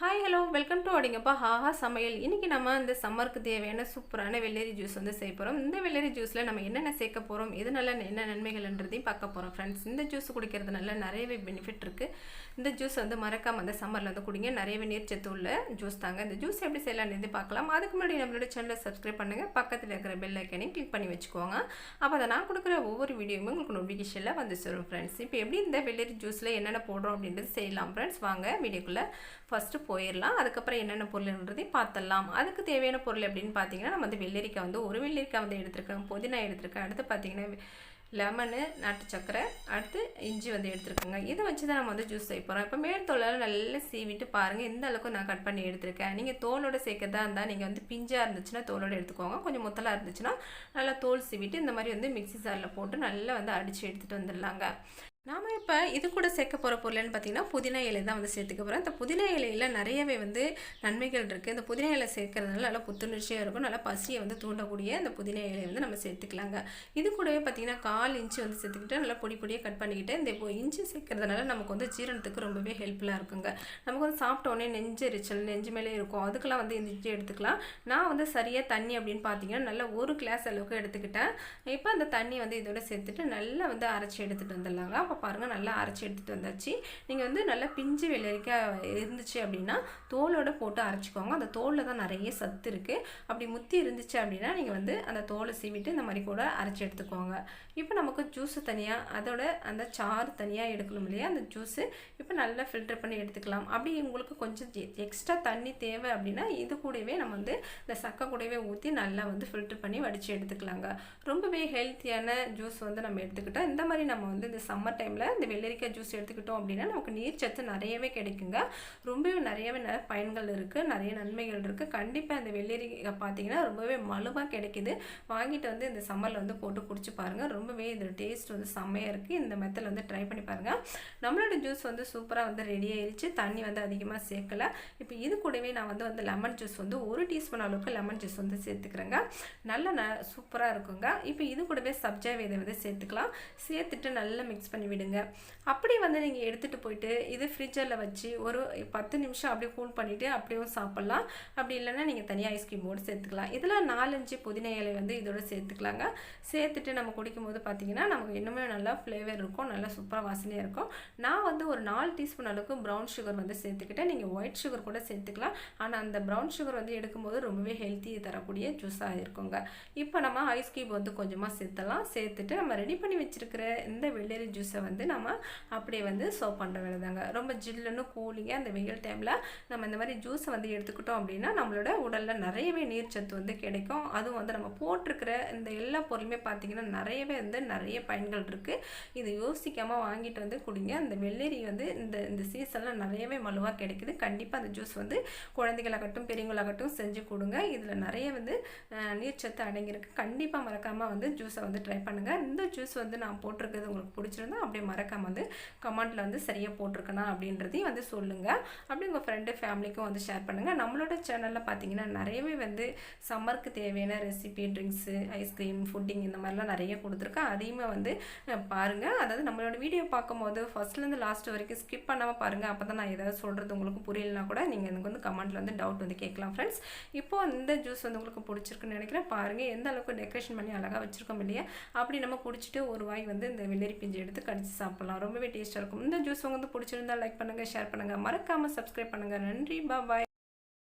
Hi hello welcome to அடிங்கப்பா ஹாஹா சமையல் இன்றைக்கி நம்ம இந்த சம்மருக்கு தேவையான சூப்பரான வெள்ளரி ஜூஸ் வந்து செய்ய போகிறோம் இந்த வெள்ளரி ஜூஸில் நம்ம என்னென்ன சேர்க்க போகிறோம் இதனால என்ன நன்மைகள்ன்றதையும் பார்க்க போகிறோம் ஃப்ரெண்ட்ஸ் இந்த ஜூஸ் குடிக்கிறதுனால நிறையவே பெனிஃபிட் இருக்குது இந்த ஜூஸ் வந்து மறக்காமல் அந்த சம்மரில் வந்து குடிங்க. நிறையவே நீர்ச்சத்து உள்ள ஜூஸ் தாங்க. இந்த ஜூஸ் எப்படி செய்யலாம்னு பார்க்கலாம். அதுக்கு முன்னாடி நம்மளோட சேனலை சப்ஸ்கிரைப் பண்ணுங்கள் பக்கத்தில் இருக்கிற பெல் ஐக்கனையும் கிளிக் பண்ணி வச்சுக்கோங்க. அப்போ அதை நான் கொடுக்குற ஒவ்வொரு வீடியோவும் உங்களுக்கு நோட்டிஃபிகேஷனில் வந்து சொல்லும் ஃப்ரெண்ட்ஸ் இப்போ எப்படி இந்த வெள்ளரி ஜூஸில் என்னென்ன போடுறோம் அப்படின்றது செய்யலாம் ஃப்ரெண்ட்ஸ் வாங்க வீடியோக்குள்ளே. ஃபஸ்ட்டு போயிடலாம் அதுக்கப்புறம் என்னென்ன பொருள்ன்றதையும் பார்த்துடலாம் அதுக்கு தேவையான பொருள் அப்படின்னு பார்த்தீங்கன்னா நம்ம வந்து வெள்ளரிக்காய் வந்து ஒரு வெள்ளரிக்காய் வந்து எடுத்திருக்கேன் புதினா எடுத்திருக்கேன் அடுத்து பார்த்தீங்கன்னா லெமனு நாட்டு சக்கரை அடுத்து இஞ்சி வந்து எடுத்துருக்கோங்க. இதை வச்சு தான் நம்ம வந்து ஜூஸ் செய்ய போகிறோம் இப்போ மேல் தோலால் நல்லா சீவிட்டு பாருங்கள் எந்த அளவுக்கு நான் கட் பண்ணி எடுத்திருக்கேன். நீங்கள் தோலோட சேர்க்கறதா இருந்தால் நீங்கள் வந்து பிஞ்சாக இருந்துச்சுன்னா தோலோட எடுத்துக்கோங்க. கொஞ்சம் முத்தலாக இருந்துச்சுன்னா நல்லா தோல் சீவிட்டு இந்த மாதிரி வந்து மிக்சி சாரில் போட்டு நல்லா வந்து அடித்து எடுத்துகிட்டு வந்துடலாங்க நாம் இப்போ இது கூட சேர்க்க போகிற பொருள்னு பார்த்திங்கன்னா புதினா இலை தான் வந்து சேர்த்துக்க போகிறோம் இந்த புதினா இலையில் நிறையவே வந்து நன்மைகள் இருக்குது இந்த புதினா இலை சேர்க்கறதுனால நல்லா புத்துணர்ச்சியாக இருக்கும். நல்லா பசியை வந்து தூண்டக்கூடிய அந்த புதினா இலையை வந்து நம்ம சேர்த்துக்கலாங்க. இது கூடவே பார்த்தீங்கன்னா கால் இன்ச்சு வந்து சேர்த்துக்கிட்டு நல்லா பொடி பொடியாக கட் பண்ணிக்கிட்டு இந்த இஞ்சி சேர்க்கறதுனால நமக்கு வந்து ஜீரணத்துக்கு ரொம்பவே ஹெல்ப்ஃபுல்லாக இருக்குங்க. நமக்கு வந்து சாப்பிட்டோடனே நெஞ்சு எரிச்சல் நெஞ்சு மேலே இருக்கும். அதுக்கெல்லாம் வந்து இந்த இஞ்சி எடுத்துக்கலாம். நான் வந்து சரியாக தண்ணி அப்படின்னு பார்த்தீங்கன்னா நல்லா ஒரு கிளாஸ் அளவுக்கு எடுத்துக்கிட்டேன். இப்போ அந்த தண்ணி வந்து இதோட சேர்த்துட்டு நல்லா வந்து அரைச்சி எடுத்துகிட்டு வந்துடலாங்க. அப்போ பாருங்கள் நல்லா அரைச்சி எடுத்துகிட்டு வந்தாச்சு. நீங்கள் வந்து நல்லா பிஞ்சு வெள்ளரிக்காய் இருந்துச்சு அப்படின்னா தோலோட போட்டு அரைச்சிக்கோங்க. அந்த தோலில் தான் நிறைய சத்து இருக்குது அப்படி முத்தி இருந்துச்சு அப்படின்னா நீங்கள் வந்து அந்த தோலை சீவிட்டு இந்த மாதிரி கூட அரைச்சி எடுத்துக்கோங்க. இப்போ நமக்கு ஜூஸு தனியாக அதோட அந்த சாறு தனியாக எடுக்கணும் இல்லையா? அந்த ஜூஸு இப்போ நல்லா ஃபில்டர் பண்ணி எடுத்துக்கலாம். அப்படி உங்களுக்கு கொஞ்சம் எக்ஸ்ட்ரா தண்ணி தேவை அப்படின்னா இது கூடவே நம்ம வந்து இந்த சக்கை கூடவே ஊற்றி நல்லா வந்து ஃபில்டர் பண்ணி வடித்து எடுத்துக்கலாங்க. ரொம்பவே ஹெல்த்தியான ஜூஸ் வந்து நம்ம எடுத்துக்கிட்டோம் இந்த மாதிரி நம்ம வந்து இந்த சம்மர் டைம் டைமில் இந்த வெள்ளரிக்காய் ஜூஸ் எடுத்துக்கிட்டோம் அப்படின்னா நமக்கு நீர் சத்து நிறையவே கிடைக்குங்க. ரொம்பவே நிறையவே பயன்கள் இருக்குது நிறைய நன்மைகள் இருக்குது கண்டிப்பாக இந்த வெள்ளரிக்காய் பார்த்தீங்கன்னா ரொம்பவே மலுவாக கிடைக்குது. வாங்கிட்டு வந்து இந்த சம்மரில் வந்து போட்டு குடிச்சு பாருங்கள் ரொம்பவே இந்த டேஸ்ட் வந்து செம்மையாக இருக்குது இந்த மெத்தில் வந்து ட்ரை பண்ணி பாருங்கள் நம்மளோட ஜூஸ் வந்து சூப்பராக வந்து ரெடி ஆயிடுச்சு தண்ணி வந்து அதிகமாக சேர்க்கலை. இப்போ இது கூடவே நான் வந்து வந்து லெமன் ஜூஸ் வந்து ஒரு டீஸ்பூன் அளவுக்கு லெமன் ஜூஸ் வந்து சேர்த்துக்கிறேங்க. நல்லா ந சூப்பராக இருக்குங்க. இப்போ இது கூடவே சப்ஜா விதை வந்து சேர்த்துக்கலாம். சேர்த்துட்டு நல்லா மிக்ஸ் பண்ணி விடுங்க அப்படி வந்து நீங்கள் எடுத்துகிட்டு போயிட்டு இது ஃப்ரிட்ஜரில் வச்சு ஒரு பத்து நிமிஷம் அப்படியே கூல் பண்ணிவிட்டு அப்படியே சாப்பிட்லாம். அப்படி இல்லைன்னா நீங்கள் தனியாக ஐஸ்கிரீம் போட்டு சேர்த்துக்கலாம். இதில் நாலஞ்சு புதினா இலை வந்து இதோட சேர்த்துக்கலாங்க. சேர்த்துட்டு நம்ம குடிக்கும்போது பார்த்தீங்கன்னா நமக்கு இன்னுமே நல்லா ஃப்ளேவர் இருக்கும் நல்லா சூப்பராக வாசனையாக இருக்கும். நான் வந்து ஒரு நாலு டீஸ்பூன் அளவுக்கு ப்ரௌன் சுகர் வந்து சேர்த்துக்கிட்டேன். நீங்கள் ஒயிட் சுகர் கூட சேர்த்துக்கலாம். ஆனால் அந்த ப்ரௌன் சுகர் வந்து எடுக்கும்போது ரொம்பவே ஹெல்த்தி தரக்கூடிய ஜூஸாக இருக்குங்க. இப்போ நம்ம ஐஸ் கியூப் வந்து கொஞ்சமாக சேர்த்தலாம். சேர்த்துட்டு நம்ம ரெடி பண்ணி வச்சுருக்கிற இந்த வெள்ளரி ஜூஸை வந்து நம்ம அப்படியே வந்து சர்வ் பண்ணுற வேலை தாங்க ரொம்ப ஜில்லுன்னு கூலிங்காக அந்த வெயில் டைமில் நம்ம இந்த மாதிரி ஜூஸை வந்து எடுத்துக்கிட்டோம் அப்படின்னா நம்மளோட உடலில் நிறையவே நீர்ச்சத்து வந்து கிடைக்கும். அதுவும் வந்து நம்ம போட்டிருக்கிற இந்த எல்லா பொருளுமே பார்த்திங்கன்னா நிறையவே வந்து நிறைய பயன்கள் இருக்குது இதை யோசிக்காமல் வாங்கிட்டு வந்து குடிங்க. அந்த வெள்ளரி வந்து இந்த இந்த சீசனில் நிறையவே மலுவாக கிடைக்குது. கண்டிப்பாக அந்த ஜூஸ் வந்து குழந்தைகளாகட்டும் பெரியவங்களாகட்டும் செஞ்சு கொடுங்க. இதில் நிறைய வந்து நீர்ச்சத்து அடங்கியிருக்கு. கண்டிப்பாக மறக்காமல் வந்து ஜூஸை வந்து ட்ரை பண்ணுங்கள் இந்த ஜூஸ் வந்து நான் போட்டிருக்கிறது உங்களுக்கு பிடிச்சிருந்தா அப்படியே மறக்காமல் வந்து கமெண்ட்டில் வந்து சரியாக போட்டிருக்கனா அப்படின்றதையும் வந்து சொல்லுங்கள் அப்படி உங்கள் ஃப்ரெண்டு ஃபேமிலிக்கும் வந்து ஷேர் பண்ணுங்கள் நம்மளோட சேனலில் பார்த்தீங்கன்னா நிறையவே வந்து சம்மருக்கு தேவையான ரெசிபி ட்ரிங்க்ஸு ஐஸ்கிரீம் ஃபுட்டிங் இந்த மாதிரிலாம் நிறைய கொடுத்துருக்கேன். அதையுமே வந்து பாருங்கள் அதாவது நம்மளோட வீடியோ பார்க்கும்போது ஃபஸ்ட்லேருந்து லாஸ்ட் வரைக்கும் ஸ்கிப் பண்ணாமல் பாருங்கள் அப்போ தான் நான் ஏதாவது சொல்கிறது உங்களுக்கு புரியலனா கூட நீங்கள் எனக்கு வந்து கமெண்ட்டில் வந்து டவுட் வந்து கேட்கலாம் ஃப்ரெண்ட்ஸ் இப்போ இந்த ஜூஸ் வந்து உங்களுக்கு பிடிச்சிருக்குன்னு நினைக்கிறேன். பாருங்கள் எந்த அளவுக்கு டெக்கரேஷன் பண்ணி அழகாக வச்சுருக்கோம் இல்லையா? அப்படி நம்ம குடிச்சிட்டு ஒரு வாய் வந்து இந்த வெள்ளரி பிஞ்சு எடுத்து கடிச்சு சாப்பிட்லாம் ரொம்பவே டேஸ்ட்டாக இருக்கும். இந்த ஜூஸ் வந்து பிடிச்சிருந்தா லைக் பண்ணுங்கள் ஷேர் பண்ணுங்கள் மறக்காமல் சப்ஸ்கிரைப் பண்ணுங்கள் நன்றி பாய்